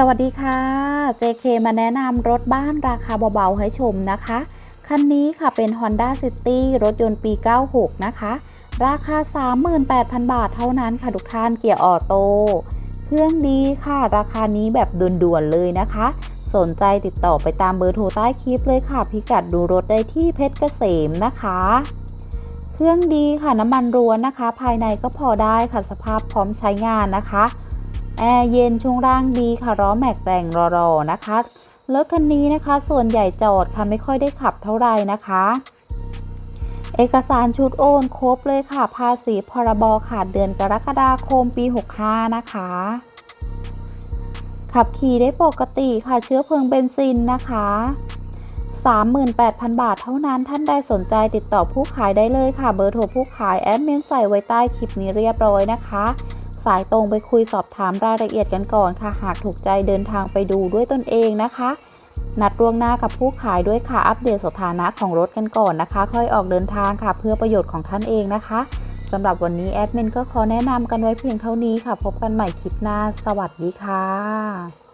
สวัสดีค่ะ JK มาแนะนำรถบ้านราคาเบาๆให้ชมนะคะ คันนี้ค่ะเป็น Honda City รถยนต์ปี 96 นะคะ ราคา 38,000 บาทเท่านั้นค่ะทุกท่านเกียร์ออโต้เครื่องดีค่ะ ราคานี้แบบด่วนๆเลยนะคะ สนใจติดต่อไปตามเบอร์โทรใต้คลิปเลยค่ะ พิกัดดูรถได้ที่เพชรเกษมนะคะ เครื่องดีค่ะน้ำมันร้วนะคะ ภายในก็พอได้ค่ะสภาพพร้อมใช้งานนะคะ แอร์เย็นช่วงล่างดีค่ะล้อแม็กแต่งรอๆนะคะรถคันนี้นะคะ ส่วนใหญ่จอดค่ะไม่ค่อยได้ขับเท่าไหร่นะคะ เอกสารชุดโอนครบเลยค่ะ ภาษีพรบขาดเดือนกรกฎาคมปี 65 นะคะ ขับขี่ได้ปกติค่ะเชื้อเพลิงเบนซินนะคะ38,000 บาทเท่านั้นท่านใดสนใจติดต่อผู้ขายได้เลยค่ะ เบอร์โทรผู้ขายแอดมินใส่ไว้ใต้คลิปนี้เรียบร้อยนะคะ สายตรงไปคุยสอบถามรายละเอียดกันก่อนค่ะ หากถูกใจเดินทางไปดูด้วยตนเองนะคะ นัดล่วงหน้ากับผู้ขายด้วยค่ะอัปเดตสถานะของรถกันก่อนนะคะ ค่อยออกเดินทางค่ะ เพื่อประโยชน์ของท่านเองนะคะสำหรับวันนี้แอดมินก็ขอแนะนำกันไว้เพียงเท่านี้ค่ะ พบกันใหม่คลิปหน้า สวัสดีค่ะ